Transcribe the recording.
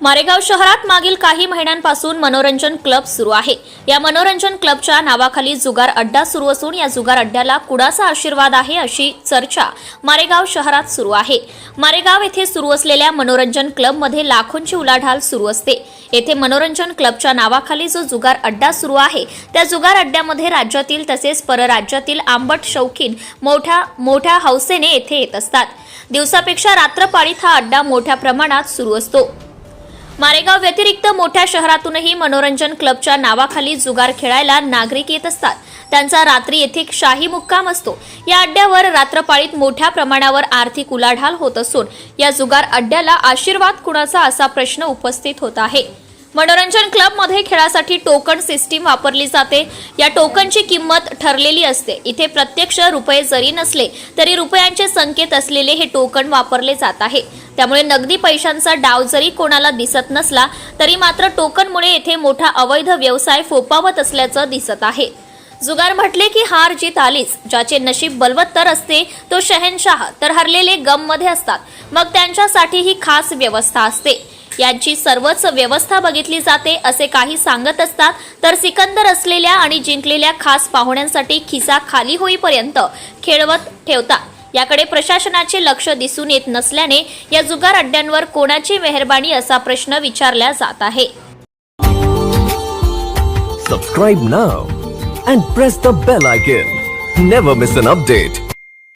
मारेगाव शहरात मागील काही महिन्यांपासून मनोरंजन क्लब सुरू आहे. या मनोरंजन क्लबच्या नावाखाली जुगार अड्डा सुरू असून या जुगार अड्ड्याला कुडाचा आशीर्वाद आहे अशी चर्चा मारेगाव शहरात सुरू आहे. मारेगाव येथे सुरू असलेल्या मनोरंजन क्लबमध्ये लाखोंची उलाढाल सुरू असते. येथे मनोरंजन क्लबच्या नावाखाली जो जुगार अड्डा सुरू आहे त्या जुगार अड्ड्यामध्ये राज्यातील तसेच परराज्यातील आंबट शौकीन मोठ्या मोठ्या हौसेने येथे येत असतात. दिवसापेक्षा रात्रपाळीत हा अड्डा मोठ्या प्रमाणात सुरू असतो. मारेगाव व्यतिरिक्त मोठ्या शहरातूनही मनोरंजन क्लबच्या नावाखाली जुगार खेळायला नागरिक येत असतात. त्यांचा रात्री येथे शाही मुक्काम असतो. या अड्ड्यावर रात्रपाळीत मोठ्या प्रमाणावर आर्थिक उलाढाल होत असून या जुगार अड्ड्याला आशीर्वाद कुणाचा असा प्रश्न उपस्थित होत आहे. मनोरंजन क्लबमध्ये खेळासाठी टोकन सिस्टीम वापरली जाते. या टोकनची किंमत ठरलेली असते. इथे प्रत्यक्ष रुपये जरी नसले तरी रुपयांचे संकेत असलेले हे टोकन वापरले जात आहे. त्यामुळे नगदी पैशांचा डाव जरी कोणाला दिसत नसला तरी मात्र टोकनमुळे येथे मोठा अवैध व्यवसाय फोपावत असल्याचं दिसत आहे. जुगार म्हटले की हार जीत आलीच ज्याचे नशीब बलवत्तर असते तो शहनशाह तर हरलेले गममध्ये असतात. मग त्यांच्यासाठी ही खास व्यवस्था असते. यांची सर्वच व्यवस्था बघितली जाते असे काही सांगत असतात. तर सिकंदर असलेल्या आणि जिंकलेल्या खास पाहुण्यांसाठी खिसा खाली होईपर्यंत खेळवत ठेवतात. याकडे प्रशासनाचे लक्ष दिसून येत नसल्याने या जुगार अड्ड्यांवर कोणाची मेहरबानी असा प्रश्न विचारला जात आहे. Subscribe now and press the bell icon never miss an update